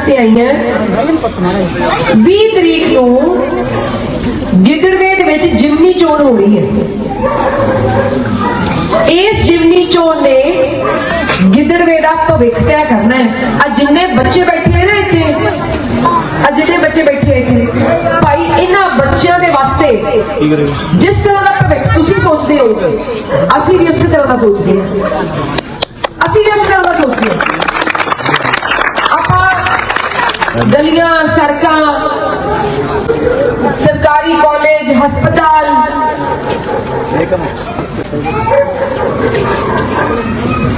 ਵਾਸਤੇ ਆਈ ਹਾਂ। 20 ਤਰੀਕ ਨੂੰ ਗਿੱਦੜਵੇ ਦੇ ਵਿੱਚ ਜਿਮਨੀ ਚੋਣ ਹੋ ਰਹੀ ਹੈ। ਇਸ ਜਿਮਨੀ ਚੋਣ ਨੇ ਗਿੱਦੜਵੇ ਦਾ ਭਵਿੱਖ ਤੈਅ ਕਰਨਾ ਹੈ। ਆ ਜਿੰਨੇ ਬੱਚੇ ਬੈਠੇ ਆ ਨਾ ਇੱਥੇ, ਆ ਜਿੰਨੇ ਬੱਚੇ ਬੈਠੇ ਇੱਥੇ, ਭਾਈ, ਇਹਨਾਂ ਬੱਚਿਆਂ ਦੇ ਵਾਸਤੇ ਜਿਸ ਤਰ੍ਹਾਂ ਦਾ ਭਵਿੱਖ ਤੁਸੀਂ ਸੋਚਦੇ ਹੋ, ਅਸੀਂ ਵੀ ਉਸੇ ਤਰ੍ਹਾਂ ਦਾ ਸੋਚਦੇ ਹਾਂ। ਅਸੀਂ ਵੀ ਉਸ ਤਰ੍ਹਾਂ ਦਾ ਸੋਚਦੇ ਹਾਂ। ਗਲੀਆਂ ਸੜਕਾਂ, ਸਰਕਾਰੀ ਕਾਲਜ, ਹਸਪਤਾਲ।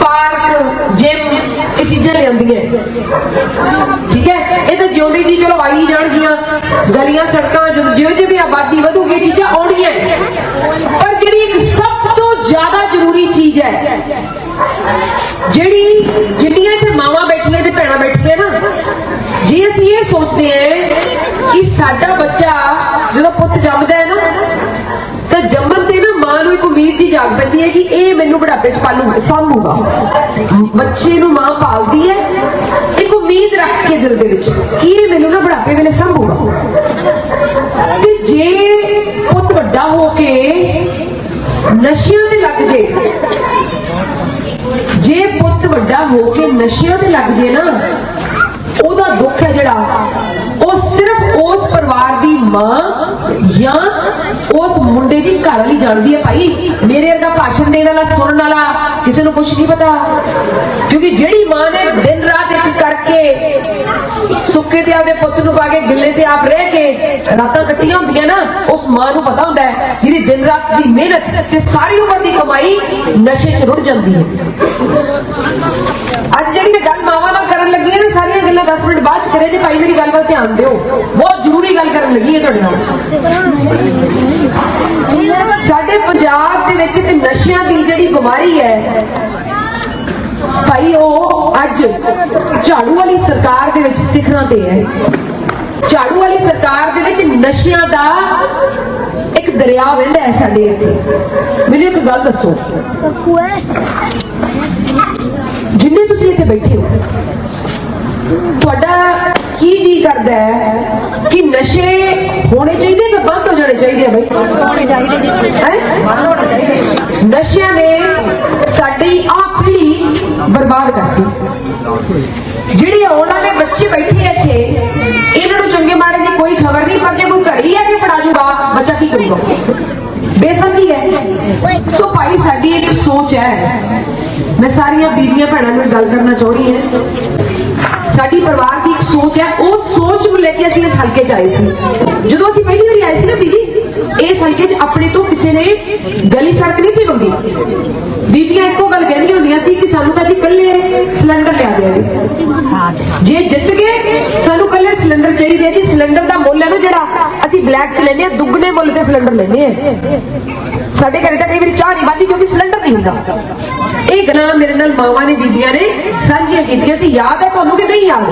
ਪਾਰਕ, ਜਿਮ, ਇਹ ਚੀਜ਼ਾਂ ਲਿਆਂਦੀਆਂ। ਠੀਕ ਹੈ? ਇਹ ਤਾਂ ਜਿਉਂਦੇ ਜੀ, ਚਲੋ ਆਈ ਜਾਣਗੀਆਂ। ਗਲੀਆਂ ਸੜਕਾਂ, ਜਦੋਂ ਜਿਉਂ ਜਿਉਂ ਆਬਾਦੀ ਵਧੂਗੀ, ਇਹ ਚੀਜ਼ਾਂ ਆਉਣਗੀਆਂ। ਪਰ ਜਿਹੜੀ ਇੱਕ ਸਭ ਤੋਂ ਜ਼ਿਆਦਾ ਜ਼ਰੂਰੀ ਚੀਜ਼ ਹੈ, ਜਿਹੜੀ ਜਿੰਨੀਆਂ ਇੱਥੇ ਮਾਵਾਂ ਬੈਠੀਆਂ ਤੇ ਭੈਣਾਂ ਬੈਠੀਆਂ ਨਾ ਜੇ ਅਸੀਂ ਇਹ ਸੋਚਦੇ ਹਾਂ ਕਿ ਸਾਡਾ ਬੱਚਾ ਜਦੋਂ ਪੁੱਤ ਜੰਮਦਾ ਹੈ ਨਾ, ਤਾਂ ਜੰਮਣ ਤੇ ਨਾ ਮਾਂ ਨੂੰ ਇੱਕ ਉਮੀਦ ਦੀ ਜਾਗ ਪੈਂਦੀ ਹੈ ਕਿ ਇਹ ਮੈਨੂੰ ਬੁਢਾਪੇ ਚ ਪਾਲੂ ਸਾਂਭੂਗਾ। ਬੱਚੇ ਨੂੰ ਮਾਂ ਪਾਲਦੀ ਹੈ, ਇੱਕ ਉਮੀਦ ਰੱਖ ਕੇ ਦਿਲ ਦੇ ਵਿੱਚ ਕਿ ਇਹ ਮੈਨੂੰ ਨਾ ਬੁਢਾਪੇ ਵੇਲੇ ਸਾਂਭੂਗਾ। ਤੇ ਜੇ ਪੁੱਤ ਵੱਡਾ ਹੋ ਕੇ ਨਸ਼ਿਆਂ ਤੇ ਲੱਗ ਜੇ ਜੇ ਪੁੱਤ ਵੱਡਾ ਹੋ ਕੇ ਨਸ਼ਿਆਂ ਤੇ ਲੱਗ ਜੇ ਨਾ ਉਹਦਾ ਦੁੱਖ ਹੈ ਜਿਹੜਾ, ਉਹ ਸਿਰਫ ਉਸ ਪਰਿਵਾਰ ਦੀ ਮਾਂ ਜਾਂ ਉਸ ਮੁੰਡੇ ਦੀ ਘਰ ਵਾਲੀ ਜਾਣਦੀ ਹੈ ਭਾਈ। ਮੇਰੇ ਵਰਗਾ ਭਾਸ਼ਣ ਦੇਣ ਵਾਲਾ, ਸੁਣਨ ਵਾਲਾ ਕਿਸੇ ਨੂੰ ਕੁਝ ਨਹੀਂ ਪਤਾ। ਕਿਉਂਕਿ ਜਿਹੜੀ ਮਾਂ ਨੇ ਦਿਨ ਰਾਤ ਇੱਕ ਕਰਕੇ ਸੁੱਕੇ ਤੇ ਆਪਦੇ ਪੁੱਤ ਨੂੰ ਪਾ ਕੇ ਗਿੱਲੇ ਤੇ ਆਪ ਰਹਿ ਕੇ ਰਾਤਾਂ ਕੱਟੀਆਂ ਹੁੰਦੀਆਂ ਨਾ, ਉਸ ਮਾਂ ਨੂੰ ਪਤਾ ਹੁੰਦਾ ਹੈ ਜਿਹਦੀ ਦਿਨ ਰਾਤ ਦੀ ਮਿਹਨਤ ਤੇ ਸਾਰੀ ਉਮਰ ਦੀ ਕਮਾਈ ਨਸ਼ੇ 'ਚ ਰੁੜ ਜਾਂਦੀ ਹੈ। ਅੱਜ ਜਿਹੜੀ ਮੈਂ ਗੱਲ ਮਾਵਾਂ ਨਾਲ ਕਰਨ ਲੱਗੀ ਸਾਰੀਆਂ ਗੱਲਾਂ 10 ਮਿੰਟ ਬਾਅਦ ਚ ਕਰੇ ਜੇ, ਭਾਈ ਮੇਰੀ ਗੱਲ ਵੱਲ ਧਿਆਨ ਦਿਓ। ਬਹੁਤ ਜ਼ਰੂਰੀ ਗੱਲ ਕਰਨ ਲੱਗੀ ਹੈ ਤੁਹਾਡੇ ਨਾਲ। ਸਾਡੇ ਪੰਜਾਬ ਦੇ ਵਿੱਚ ਤੇ ਨਸ਼ਿਆਂ ਦੀ ਜਿਹੜੀ ਬਿਮਾਰੀ ਹੈ, ਭਾਈ ਉਹ ਅੱਜ ਝਾੜੂ ਵਾਲੀ ਸਰਕਾਰ ਦੇ ਵਿੱਚ ਸਿਖਰਾਂ ਤੇ ਹੈ। ਝਾੜੂ ਵਾਲੀ ਸਰਕਾਰ ਦੇ ਵਿੱਚ ਨਸ਼ਿਆਂ ਦਾ ਇੱਕ ਦਰਿਆ ਵਹਿੰਦਾ ਹੈ ਸਾਡੇ ਇੱਥੇ। ਮੈਨੂੰ ਇੱਕ ਗੱਲ ਦੱਸੋ। ਜਿੰਨੇ ਤੁਸੀਂ ਇੱਥੇ ਬੈਠੇ ਹੋ ਤੁਹਾਡਾ ਕੀ ਜੀ ਕਰਦਾ ਹੈ? ਕਿ ਨਸ਼ੇ ਹੋਣੇ ਚਾਹੀਦੇ ਕਿ ਬੰਦ ਹੋ ਜਾਣੇ ਚਾਹੀਦੇ ਆ ਬਈ? ਹੋਣੇ ਚਾਹੀਦੇ ਜੀ। ਨਸ਼ਿਆਂ ਨੇ ਸਾਡੀ ਆਹ ਪੀੜ੍ਹੀ ਬਰਬਾਦ ਕਰਤੀ। ਜਿਹੜੇ ਆਉਣ ਵਾਲੇ ਬੱਚੇ ਬੈਠੇ ਆ ਇੱਥੇ ਇਹਨਾਂ ਨੂੰ ਚੰਗੇ ਮਾੜੇ ਦੀ ਕੋਈ ਖਬਰ ਨਹੀਂ ਪਰ ਜੇ ਕੋਈ ਘਰ ਹੀ ਆ ਕੇ ਪੜਾ ਜੂਗਾ ਬੱਚਾ ਕੀ ਕਰੂਗਾ? ਬੇਸਮਝੀ ਹੈ। ਸੋ ਭਾਈ ਸਾਡੀ ਇੱਕ ਸੋਚ ਹੈ ਮੈਂ ਸਾਰੀਆਂ ਬੀਬੀਆਂ ਭੈਣਾਂ ਨੂੰ ਗੱਲ ਕਰਨਾ ਚਾਹੁੰਦੀ ਹਾਂ। ਸਾਡੀ ਪਰਿਵਾਰ ਦੀ ਇੱਕ ਸੋਚ ਹੈ, ਉਹ ਸੋਚ ਨੂੰ ਲੈ ਕੇ ਅਸੀਂ ਇਸ ਹਲਕੇ 'ਚ ਆਏ ਸੀ। ਜਦੋਂ ਅਸੀਂ ਪਹਿਲੀ ਵਾਰੀ ਆਏ ਸੀ ਨਾ ਬੀਜੀ, ਇਸ ਹਲਕੇ 'ਚ ਆਪਣੇ ਤੋਂ ਕਿਸੇ ਨੇ ਗਲੀ ਸੜਕ ਨਹੀਂ ਸੀ ਮੰਗੀ ਬੀਬੀਆਂ ਇੱਕੋ ਗੱਲ ਕਹਿੰਦੀਆਂ ਹੁੰਦੀਆਂ ਸੀ ਕਿ ਸਾਨੂੰ ਤਾਂ ਜੀ ਕੱਲੇ ਸਿਲੰਡਰ ਲਿਆ ਦਿਆ ਜੀ। ਜੇ ਜਿੱਤ ਗਏ, ਸਾਨੂੰ ਕੱਲੇ ਸਿਲੰਡਰ ਚਾਹੀਦੇ ਜੀ। ਸਿਲੰਡਰ ਦਾ ਮੁੱਲ ਹੈ ਨਾ ਜਿਹੜਾ, ਅਸੀਂ ਬਲੈਕ 'ਚ ਲੈਨੇ ਆ ਦੁੱਗਣੇ ਮੁੱਲ ਤੇ ਸਿਲੰਡਰ ਲੈਨੇ ਆ ਸਾਡੇ ਘਰੇ ਤਾਂ ਕਈ ਵਾਰੀ ਚਾਹ ਨਹੀਂ ਵੱਧਦੀ ਕਿਉਂਕਿ ਸਿਲੰਡਰ ਨਹੀਂ ਹੁੰਦਾ। ਇਹ ਗੱਲਾਂ ਮੇਰੇ ਨਾਲ ਮਾਵਾਂ ਨੇ ਬੀਬੀਆਂ ਨੇ ਸਾਂਝੀਆਂ ਕੀਤੀਆਂ ਸੀ। ਯਾਦ ਹੈ ਤੁਹਾਨੂੰ ਕਿ ਨਹੀਂ ਯਾਦ?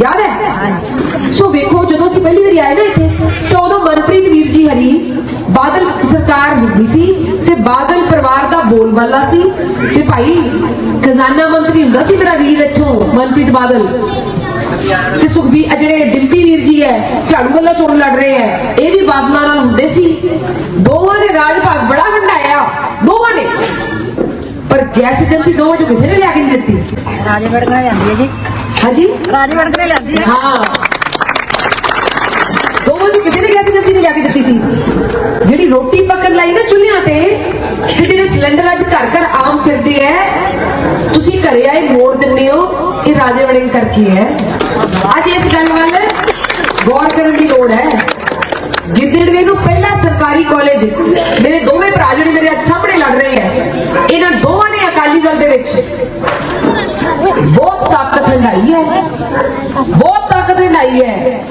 ਯਾਦ ਹੈ? ਸੋ ਵੇਖੋ, ਜਦੋਂ ਅਸੀਂ ਪਹਿਲੀ ਵਾਰੀ ਆਏ ਨਾ ਇੱਥੇ, ਤਾਂ ਉਦੋਂ ਮਨਪ੍ਰੀਤ ਵੀਰ ਜੀ ਹਰੀ ਬਾਦਲ ਸਰਕਾਰ ਹੁੰਦੀ ਸੀ ਤੇ ਬਾਦਲ ਪਰਿਵਾਰ ਦਾ ਬੋਲਬਾਲਾ ਸੀ। ਤੇ ਭਾਈ ਖਜ਼ਾਨਾ ਮੰਤਰੀ ਹੁੰਦਾ ਸੀ ਮੇਰਾ ਵੀਰ ਇੱਥੋਂ, ਮਨਪ੍ਰੀਤ ਬਾਦਲ। ਤੇ ਸੁਖਬੀਰ ਆ ਜਿਹੜੇ ਡਿੰਪੀ ਵੀਰ ਜੀ ਹੈ ਝਾੜੂ ਵੱਲੋਂ ਚੋਣ ਲੜ ਰਹੇ ਹੈ ਇਹ ਵੀ ਬਾਦਲਾਂ ਨਾਲ ਹੁੰਦੇ ਸੀ। ਦੋਵਾਂ ਨੇ ਰਾਜ ਭਾਗ ਬੜਾ ਵੰਡਾਇਆ ਦੋਵਾਂ ਨੇ। ਪਰ ਗੈਸ ਏਜੰਸੀ ਦੋਵਾਂ ਚੋਂ ਕਿਸੇ ਨੇ ਲਿਆ ਕੇ ਨਹੀਂ ਦਿੱਤੀ। ਰਾਜੇ ਵੜਕਣੇ ਜਾਂਦੀ ਹੈ ਜੀ। ਹਾਂਜੀ? ਰਾਜੇ ਵੜਕਣੇ ਜਾਂਦੀ ਹੈ। ਹਾਂ। ਦੋਵਾਂ ਚੋਂ ਕਿਸੇ ਨੇ ਗੈਸ ਏਜੰਸੀ ਨੇ ਲਿਆ ਕੇ ਦਿੱਤੀ ਸੀ। ਜਿਹੜੀ ਰੋਟੀ ਪੱਕਣ ਲਈ ਨਾ ਚੁੱਲ੍ਹਿਆਂ ਤੇ ਤੇ ਜਿਹੜੇ ਸਿਲੰਡਰ ਅੱਜ ਘਰ ਘਰ ਆਮ ਫਿਰਦੇ ਐ ਤੁਸੀਂ ਘਰੇ ਆਏ ਮੋੜ ਦਿੰਦੇ ਹੋ ਇਹ ਰਾਜੇ ਵੜੇ ਕਰਕੇ ਹੈ। ਅੱਜ ਇਸ ਗੱਲ ਵੱਲ ਗੌਰ ਕਰਨ ਦੀ ਲੋੜ ਹੈ। ਗਿੱਦੜਵੇ ਨੂੰ ਪਹਿਲਾ ਸਰਕਾਰੀ ਕਾਲਜ ਮੇਰੇ ਦੋਵੇਂ ਭਰਾ ਜਿਹੜੇ ਮੇਰੇ ਅੱਜ ਸਾਹਮਣੇ ਲੜ ਰਹੇ ਹੈ, ਇਹਨਾਂ ਦੋਵਾਂ ਨੇ ਅਕਾਲੀ ਦਲ ਦੇ ਵਿੱਚ ਬਹੁਤ ਤਾਕਤ ਹੰਡਾਈ ਹੈ। ਬਹੁਤ ਤਾਕਤ ਹੰਡਾਈ ਹੈ।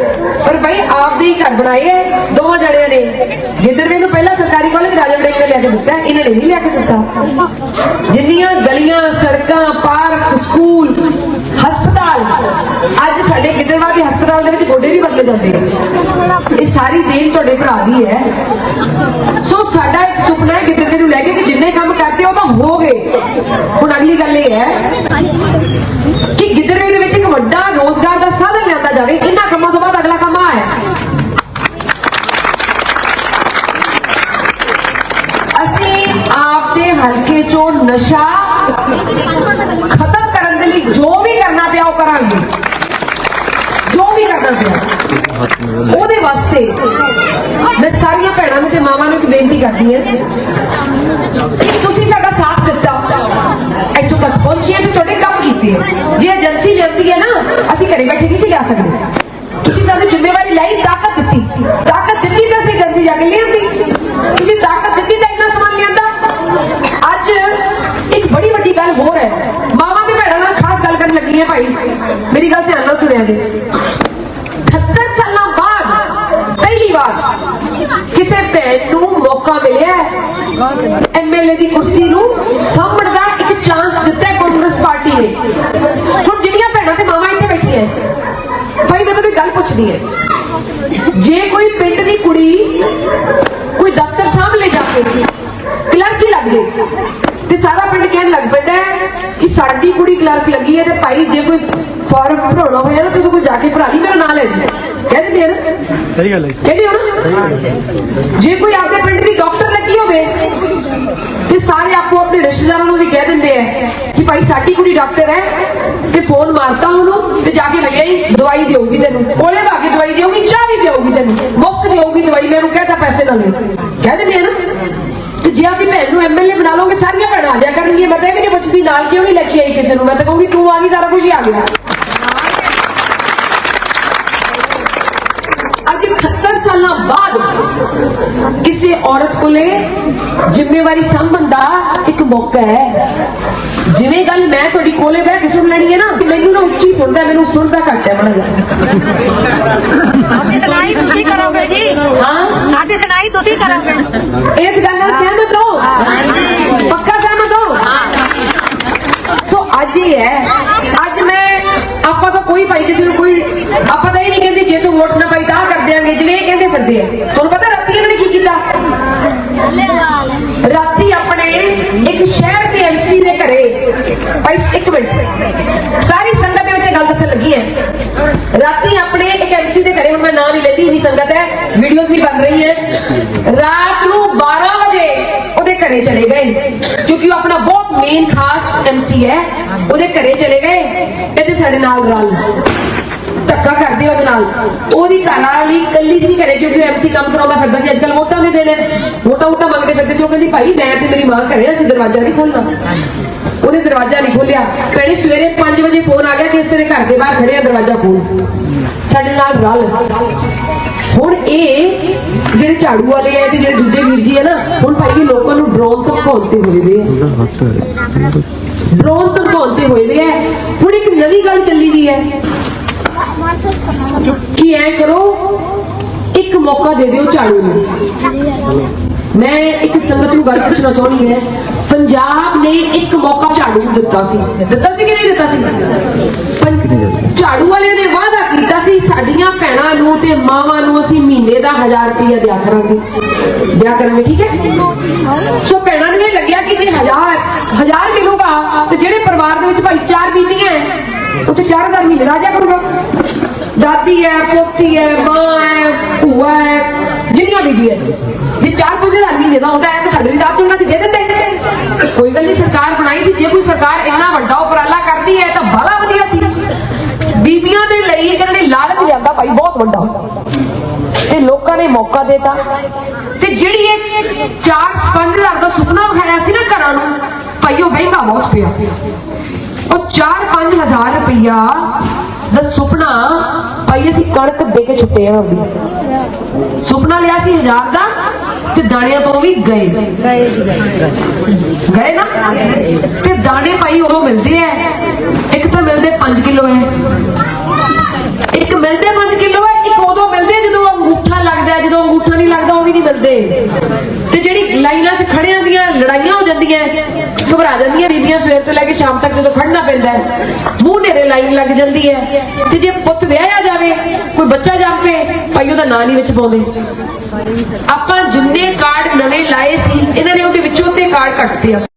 ਪਰ ਭਾਈ ਆਪਦੇ ਹੀ ਘਰ ਬਣਾਏ ਹੈ, ਦੋਵਾਂ ਜਣਿਆਂ ਨੇ। ਗਿੱਦੜਵੇ ਨੂੰ ਪਹਿਲਾ ਸਰਕਾਰੀ ਕਾਲਜ ਰਾਜਾ ਵੜਿੰਗ ਨੇ ਲਿਆ ਕੇ ਦਿੱਤਾ, ਇਹਨਾਂ ਨੇ ਨਹੀਂ ਲਿਆ ਕੇ ਦਿੱਤਾ। ਜਿੰਨੀਆਂ ਗਲੀਆਂ, ਸੜਕਾਂ, ਪਾਰਕ, ਸਕੂਲ, ਹਸਪਤਾਲ ਅੱਜ ਸਾਡੇ ਗਿੱਦੜਵਾ ਦੇ ਹਸਪਤਾਲ ਦੇ ਵਿੱਚ ਗੋਡੇ ਵੀ ਬਦਲੇ ਜਾਂਦੇ ਆ। ਇਹ ਸਾਰੀ ਦੇਣ ਤੁਹਾਡੇ ਭਰਾ ਦੀ ਹੈ। ਸੋ ਸਾਡਾ ਇੱਕ ਸੁਪਨਾ ਹੈ ਗਿੱਦੜਵੇ ਨੂੰ ਲੈ ਕੇ ਕਿ ਜਿੰਨੇ ਕੰਮ ਕਰਦੇ ਉਹ ਤਾਂ ਹੋ ਗਏ। ਹੁਣ ਅਗਲੀ ਗੱਲ ਇਹ ਹੈ ਕਿ ਗਿੱਦੜਵੇ ਦੇ ਵਿੱਚ ਇੱਕ ਵੱਡਾ ਰੋਜ਼ਗਾਰ ਦਾ ਸਾਧਨ ਲਿਆਂਦਾ ਜਾਵੇ। ਇਹਨਾਂ ਕੰਮਾਂ ਤੋਂ ਬਾਅਦ ਅਗਲਾ ਕੰਮ ਆ ਹੈ। ਅਸੀਂ ਆਪਦੇ ਹਲਕੇ ਚੋਂ ਨਸ਼ਾ ਉਹਦੇ ਵਾਸਤੇ ਮੈਂ ਸਾਰੀਆਂ ਭੈਣਾਂ ਨੂੰ ਤੇ ਮਾਵਾਂ ਨੂੰ ਇੱਕ ਬੇਨਤੀ ਕਰਦੀ ਹਾਂ। ਤੁਸੀਂ ਸਾਡਾ ਸਾਥ ਦਿੱਤਾ। ਇੱਥੋਂ ਤੱਕ ਪਹੁੰਚੇ ਤੇ ਤੁਹਾਡੇ ਕੰਮ ਕੀਤੇ ਜੇ ਏਜੰਸੀ ਜਾਂਦੀ ਹੈ ਨਾ, ਅਸੀਂ ਘਰੇ ਬੈਠੇ ਨਹੀਂ ਸੀ ਲਿਆ ਸਕਦੇ। ਤੁਸੀਂ ਸਾਨੂੰ ਜ਼ਿੰਮੇਵਾਰੀ ਲਈ ਤਾਕਤ ਦਿੱਤੀ। ਤਾਕਤ ਦਿੱਤੀ ਤਾਂ ਅਸੀਂ ਏਜੰਸੀ ਜਾ ਕੇ ਲਿਆਂਦੀ ਤੁਸੀਂ ਤਾਕਤ ਦਿੱਤੀ ਤਾਂ ਇੰਨਾ ਸਮਾਨ ਲਿਆਂਦਾ ਅੱਜ ਇੱਕ ਬੜੀ ਵੱਡੀ ਗੱਲ ਹੋਰ ਹੈ। ਮਾਵਾਂ ਤੇ ਭੈਣਾਂ ਨਾਲ ਖਾਸ ਗੱਲ ਕਰਨ ਲੱਗੀ ਹੈ ਭਾਈ। ਮੇਰੀ ਗੱਲ ਧਿਆਨ ਨਾਲ ਸੁਣਿਆ ਜੇ 78 ਸਾਲਾਂ ਬਾਅਦ ਪਹਿਲੀ ਵਾਰ ਕਿਸੇ ਭੈਣ ਨੂੰ ਮੌਕਾ ਮਿਲਿਆ ਐਮਐਲਏ ਦੀ ਕੁਰਸੀ ਨੂੰ ਸਾਂਭਣ ਦਾ ਇੱਕ ਚਾਂਸ ਦਿੱਤਾ ਕਾਂਗਰਸ ਪਾਰਟੀ ਨੇ। ਹੁਣ ਜਿਹੜੀਆਂ ਭੈਣਾਂ ਤੇ ਮਾਵਾਂ ਇੱਥੇ ਬੈਠੀਆਂ ਭਾਈ, ਮੈਂ ਤੁਹਾਨੂੰ ਇੱਕ ਗੱਲ ਪੁੱਛਦੀ ਹੈ। ਜੇ ਕੋਈ ਪਿੰਡ ਦੀ ਕੁੜੀ ਕੋਈ ਦਫ਼ਤਰ ਸਾਹਮਣੇ ਜਾ ਕੇ ਕਲਰਕ ਹੀ ਲੱਗ ਜੇ। ਤੇ ਸਾਰਾ ਪਿੰਡ ਕਹਿਣ ਲੱਗ ਪੈਂਦਾ ਕਿ ਸਾਡੀ ਕੁੜੀ ਕਲਰਕ ਲੱਗੀ ਹੈ ਤੇ ਭਾਈ ਜੇ ਕੋਈ ਫਾਰਮ ਭਰਾਉਣਾ ਹੋਇਆ ਤੇ ਤੂੰ ਜਾ ਕੇ ਭਰਾ ਲਈ ਮੇਰਾ ਨਾਂ ਲੈ ਜੀ ਕਹਿ ਦਿੰਦੇ ਆ ਨਾ। ਸਹੀ ਗੱਲ ਹੈ ਕਹਿੰਦੇ ਹੋ ਜੇ ਕੋਈ ਆਪਣੇ ਪਿੰਡ ਦੀ ਡਾਕਟਰ ਲੱਗੀ ਹੋਵੇ ਤੇ ਸਾਰੇ ਆਪੋ ਆਪਣੇ ਰਿਸ਼ਤੇਦਾਰਾਂ ਨੂੰ ਵੀ ਕਹਿ ਦਿੰਦੇ ਆ ਕਿ ਭਾਈ ਸਾਡੀ ਕੁੜੀ ਡਾਕਟਰ ਹੈ ਤੇ ਫੋਨ ਮਾਰਤਾ ਉਹਨੂੰ ਤੇ ਜਾ ਕੇ ਭਈਆ ਹੀ ਦਵਾਈ ਦੇਊਗੀ ਤੈਨੂੰ। ਕੋਲੇ ਭਾ ਕੇ ਦਵਾਈ ਦੇਊਗੀ ਚਾਹ ਵੀ ਦੇਊਗੀ ਤੈਨੂੰ। ਮੁਫਤ ਦੇਊਗੀ ਦਵਾਈ ਮੈਨੂੰ ਕਹਤਾ ਪੈਸੇ ਨਾ ਲੈ। ਕਹਿ ਦਿੰਦੇ ਆ ਨਾ। ਜੇ ਆਪਣੀ ਭੈਣ ਨੂੰ ਐਮਐਲਏ ਬਣਾ ਲਓਗੇ ਸਾਰੀਆਂ ਭੈਣਾਂ ਆ ਜਾ ਕਰਨਗੀਆਂ। ਮੈਂ ਤਾਂ ਇਹ ਵੀ ਨਹੀਂ ਪੁੱਛਦੀ ਨਾਲ ਕਿਉਂ ਨਹੀਂ ਲੈ ਕੇ ਆਈ ਕਿਸੇ ਨੂੰ? ਮੈਂ ਤਾਂ ਕਹੂੰਗੀ ਤੂੰ ਆ ਗਈ ਸਾਰਾ ਕੁਝ ਹੀ ਆ ਗਿਆ। ਅੱਜ 78 ਸਾਲਾਂ ਬਾਅਦ ਕਿਸੇ ਔਰਤ ਕੋਲੇ ਜ਼ਿੰਮੇਵਾਰੀ ਸੰਭਣ ਦਾ ਇੱਕ ਮੌਕਾ ਹੈ। ਜਿਵੇਂ ਗੱਲ ਮੈਂ ਤੁਹਾਡੀ ਕੋਲੇ ਬਹਿ ਕੇ ਸੁਣ ਲੈਣੀ ਹੈ ਨਾ ਮੈਨੂੰ ਨਾ ਉੱਚੀ ਸੁਣਦਾ ਮੈਨੂੰ ਸੁਣਦਾ ਘੱਟ ਹੈ ਬੜਾ ਸਾਡੀ ਸੁਣਾਈ ਤੁਸੀਂ ਕਰੋਗੇ ਜੀ। ਹਾਂ। ਸਾਡੀ ਸੁਣਾਈ ਤੁਸੀਂ ਕਰੋਗੇ। ਇਸ ਗੱਲ ਨਾਲ ਸਹਿਮਤ ਹੋ? ਹਾਂਜੀ। ਪੱਕਾ ਸਹਿਮਤ ਹੋ? ਸੋ ਅੱਜ ਇਹ ਹੈ। ਅੱਜ ਮੈਂ ਆਪਾਂ ਤਾਂ ਕੋਈ ਭਾਈ ਕਿਸੇ ਨੂੰ ਕੋਈ ਆਪਾਂ ਤਾਂ ਇਹ ਨਹੀਂ ਕਹਿੰਦੇ ਜੇ ਤੂੰ ਵੋਟ ਨਾ ਪਾਈ ਤਾਂ ਕਰ ਦਿਆਂਗੇ ਜਿਵੇਂ ਇਹ ਕਹਿੰਦੇ ਫਿਰਦੇ ਆ। ਤੁਹਾਨੂੰ ਪਤਾ ਰਾਤੀ ਇਹਨੇ ਕੀ ਕੀਤਾ? ਰਾਤੀ ਆਪਣੇ ਇੱਕ ਸ਼ਹਿਰ ਦੇ ਐਮਸੀ ਦੇ ਘਰੇ ਭਾਈ ਇੱਕ ਮਿੰਟ। ਸਾਰੀ ਸੰਗਤ ਦੇ ਵਿੱਚ ਗੱਲ ਦੱਸਣ ਲੱਗੀ ਹੈ। ਰਾਤੀ ਆਪਣੇ ਇੱਕ ਐਮਸੀ ਦੇ ਘਰੇ ਹੁਣ ਮੈਂ ਨਾਂ ਨਹੀਂ ਲੈਂਦੀ ਇੰਨੀ ਸੰਗਤ ਹੈ। ਵੀਡੀਓਜ਼ ਵੀ 12 ਵਜੇ ਉਹਦੇ ਘਰੇ ਚਲੇ ਗਏ। ਕਿਉਂਕਿ ਉਹ ਆਪਣਾ ਬਹੁਤ ਮੇਨ ਖਾਸ ਐਮਸੀ ਹੈ। ਉਹਦੇ ਘਰੇ ਚਲੇ ਗਏ। ਕਹਿੰਦੇ ਸਾਡੇ ਨਾਲ ਰਲ। ਧੱਕਾ ਕਰਦੇ ਉਹਦੇ ਨਾਲ। ਉਹਦੀ ਘਰ ਵਾਲੀ ਕੱਲੀ ਸੀ ਘਰੇ ਕਿਉਂਕਿ ਐਮਸੀ ਕੰਮ ਕਰਾਉਂਦਾ ਫਿਰਦਾ ਸੀ। ਅੱਜਕੱਲ ਵੋਟਾਂ ਦੇ ਦਿਨ ਹੈ ਵੋਟਾਂ ਮੰਗ ਕੇ ਫਿਰਦੇ ਸੀ। ਉਹ ਕਹਿੰਦੀ ਭਾਈ ਮੈਂ ਤੇ ਮੇਰੀ ਮਾਂ ਘਰੇ ਆ, ਅਸੀਂ ਦਰਵਾਜ਼ਾ ਨਹੀਂ ਖੋਲਣਾ ਉਹਨੇ ਦਰਵਾਜ਼ਾ ਨਹੀਂ ਖੋਲਿਆ ਭੈਣੇ ਸਵੇਰੇ 5 ਵਜੇ ਫੋਨ ਆ ਗਿਆ ਕਿ ਇਸ ਤੇਰੇ ਘਰ ਦੇ ਬਾਹਰ ਖੜੇ ਆ ਦਰਵਾਜ਼ਾ ਖੋਲ ਸਾਡੇ ਨਾਲ ਰਲ। ਹੁਣ ਇਹ ਜਿਹੜੇ ਝਾੜੂ ਵਾਲੇ ਆ ਤੇ ਜਿਹੜੇ ਦੂਜੇ ਵੀਰ ਜੀ ਆ ਨਾ ਹੁਣ ਭਾਈ ਇਹ ਲੋਕਾਂ ਨੂੰ ਡਰੋਨ ਤੋਂ ਭੌਂਕਦੇ ਹੋਏ ਵੇ ਆ। ਡਰੋਨ ਤੋਂ ਭੌਂਕਦੇ ਹੋਏ ਵੇ ਆ। ਹੁਣ ਇੱਕ ਨਵੀਂ ਗੱਲ ਚੱਲੀ ਵੀ ਹੈ। ਕਿ ਐ ਕਰੋ ਇੱਕ ਮੌਕਾ ਦੇ ਦਿਓ ਝਾੜੂ ਨੂੰ। ਮੈਂ ਇੱਕ ਸੰਗਤ ਨੂੰ ਗੱਲ ਪੁੱਛਣਾ ਚਾਹੁੰਦੀ ਹੈ। ਪੰਜਾਬ ਨੇ ਇੱਕ ਮੌਕਾ ਝਾੜੂ ਨੂੰ ਦਿੱਤਾ ਸੀ। ਦਿੱਤਾ ਸੀ ਕਿ ਨਹੀਂ ਦਿੱਤਾ ਸੀ? ਝਾੜੂ ਵਾਲਿਆਂ ਨੇ ਵਾਅਦਾ ਕੀਤਾ ਸੀ, ਸਾਡੀਆਂ ਭੈਣਾਂ ਨੂੰ ਤੇ ਮਾਵਾਂ ਨੂੰ ਅਸੀਂ ਮਹੀਨੇ ਦਾ 1000 ਰੁਪਇਆ ਦਿਆ ਕਰਾਂਗੇ। ਦਿਆ ਕਰਾਂਗੇ, ਠੀਕ ਹੈ? ਸੋ ਭੈਣਾਂ ਨੂੰ ਇਹ ਲੱਗਿਆ ਕਿ ਜੇ 1000 1000 ਮਿਲੂਗਾ, ਤੇ ਜਿਹੜੇ ਪਰਿਵਾਰ ਦੇ ਵਿੱਚ ਭਾਈ ਚਾਰ ਬੀਬੀਆਂ ਹੈ ਉੱਥੇ 4000 ਮਹੀਨੇ ਰਾਜਾ ਕਰੂਗਾ। ਦਾਦੀ ਹੈ ਪੋਤੀ ਹੈ ਮਾਂ ਹੈ ਭੂਆ ਹੈ ਜਿੰਨੀਆਂ ਬੀਬੀ ਹੈ ਜੇ ਚਾਰ ਪੰਜ ਹਜ਼ਾਰ ਮਹੀਨੇ ਦਾ ਹੁੰਦਾ ਹੈ ਤਾਂ ਸਾਡੇ ਵੀ ਦਾਦ ਚੰਗਾ ਸੀ ਦੇ ਦਿੰਦੇ ਕੋਈ ਗੱਲ ਨਹੀਂ ਸਰਕਾਰ ਬਣਾਈ ਸੀ, ਜੇ ਕੋਈ ਸਰਕਾਰ ਇੰਨਾ ਵੱਡਾ ਉਪਰਾਲਾ ਕਰਦੀ ਹੈ ਤਾਂ ਬੜਾ ਇਹਨਾਂ ਲਿਆਂਦਾ ਭਾਈ, ਬਹੁਤ ਵੱਡਾ ਤੇ ਲੋਕਾਂ ਨੇ ਮੌਕਾ ਦਿੱਤਾ। ਤੇ ਜਿਹੜੀ ਇਹ 4-5000 ਦਾ ਸੁਪਨਾ ਵਿਖਾਇਆ ਸੀ ਨਾ ਘਰਾਂ ਨੂੰ, ਭਾਈ, ਉਹ ਮਹਿੰਗਾ ਬਹੁਤ ਪਿਆ। ਉਹ 4-5000 ਰੁਪਇਆ ਦਾ ਸੁਪਨਾ, ਭਾਈ, ਅਸੀਂ ਕਣਕ ਦੇ ਕੇ ਛੁੱਟੇ ਆ ਆਪਦੀ। ਸੁਪਨਾ ਲਿਆ ਸੀ 1000 ਦਾ ਤੇ ਦਾਣਿਆਂ ਤੋਂ ਵੀ ਗਏ। ਗਏ ਨਾ? ਤੇ ਦਾਣੇ ਭਾਈ ਉਦੋਂ ਮਿਲਦੇ ਐ ਇੱਕ ਤਾਂ ਮਿਲਦੇ 5 ਕਿਲੋ ਐ ਇੱਕ ਮਿਲਦੇ 5 ਕਿਲੋ ਐ ਇੱਕ ਉਦੋਂ ਮਿਲਦੇ ਜਦੋਂ ਅੰਗੂਠਾ ਲੱਗਦਾ, ਜਦੋਂ ਅੰਗੂਠਾ ਨਹੀਂ ਲੱਗਦਾ, ਉਹ ਵੀ ਨਹੀਂ ਮਿਲਦੇ। ਤੇ ਜਿਹੜੀ ਲਾਈਨਾਂ 'ਚ ਖੜਿਆਂ ਦੀਆਂ ਲੜਾਈਆਂ ਹੋ ਜਾਂਦੀਆਂ, ਘਬਰਾ ਜਾਂਦੀਆਂ ਬੀਬੀਆਂ ਸਵੇਰ ਤੋਂ ਲੈ ਕੇ ਸ਼ਾਮ ਤੱਕ ਜਦੋਂ ਖੜਨਾ ਪੈਂਦਾ ਹੈ, ਮੂੰਹ ਨੇਰੇ ਲਾਈਨ ਲੱਗ ਜਾਂਦੀ ਹੈ। ਤੇ ਜੇ ਪੁੱਤ ਵਿਆਹਿਆ ਜਾਵੇ, ਕੋਈ ਬੱਚਾ ਜਾਪੇ, ਭਾਈ ਉਹਦਾ ਨਾਂ ਨਹੀਂ ਵਿੱਚ ਪਾਉਂਦੇ। ਆਪਾਂ ਜਿੰਨੇ ਕਾਰਡ ਨਵੇਂ ਲਾਏ ਸੀ, ਇਹਨਾਂ ਨੇ ਉਹਦੇ ਵਿੱਚੋਂ ਤੇ ਕਾਰਡ ਕੱਟਦੇ ਆ।